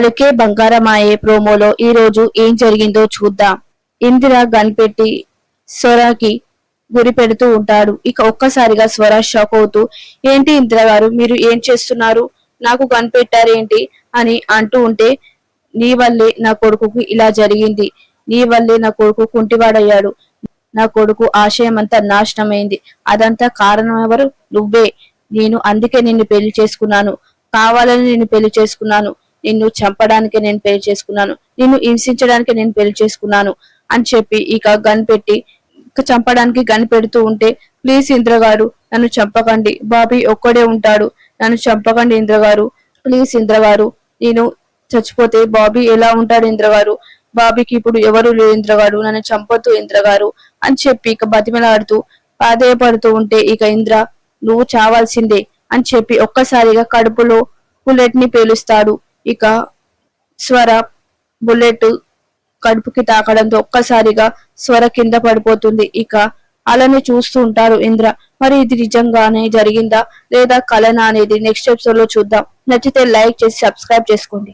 పలుకే బంగారమాయే ప్రోమోలో ఈ రోజు ఏం జరిగిందో చూద్దాం. ఇందిర గన్పెట్టి స్వరాకి గురి పెడుతూ ఉంటాడు. ఇక ఒక్కసారిగా స్వర షాక్ అవుతూ ఏంటి ఇందిర గారు మీరు ఏం చేస్తున్నారు? నాకు కనిపెట్టారేంటి అని అంటూ ఉంటే నీ వల్లే నా కొడుకుకు ఇలా జరిగింది. నీ వల్లే నా కొడుకు కుంటివాడయ్యాడు. నా కొడుకు ఆశయం అంతా నాశనమైంది. అదంతా కారణం ఎవరు నువ్వే. నేను అందుకే నిన్ను పెళ్ళి చేసుకున్నాను. కావాలని నిన్ను పెళ్ళి చేసుకున్నాను. నిన్ను చంపడానికి నేను పెళ్ళి చేసుకున్నాను. నిన్ను హింసించడానికి నేను పెళ్ళి చేసుకున్నాను అని చెప్పి ఇక గన్ పెట్టి ఇక చంపడానికి గన్ పెడుతూ ఉంటే ప్లీజ్ ఇంద్ర గారు నన్ను చంపకండి. బాబీ ఒక్కడే ఉంటాడు. నన్ను చంపకండి ఇంద్ర గారు. ప్లీజ్ ఇంద్ర గారు నేను చచ్చిపోతే బాబీ ఎలా ఉంటాడు ఇంద్ర గారు? బాబీకి ఇప్పుడు ఎవరు లేరు ఇంద్ర గారు. నన్ను చంపొద్దు ఇంద్ర గారు. అని చెప్పి ఇక బతిమలాడుతూ ప్రాధేయపడుతూ ఉంటే ఇక ఇంద్ర నువ్వు చావాల్సిందే అని చెప్పి ఒక్కసారిగా కడుపులో బుల్లెట్ని పేలుస్తాడు. ఇక స్వర బుల్లెట్ కడుపుకి తాకడంతో ఒక్కసారిగా స్వర కింద పడిపోతుంది. ఇక అలానే చూస్తూ ఉంటారు ఇంద్ర. మరి ఇది నిజంగానే జరిగిందా? లేదా కలనా అనేది నెక్స్ట్ ఎపిసోడ్లో చూద్దాం. నచ్చితే లైక్ చేసి సబ్స్క్రైబ్ చేసుకోండి.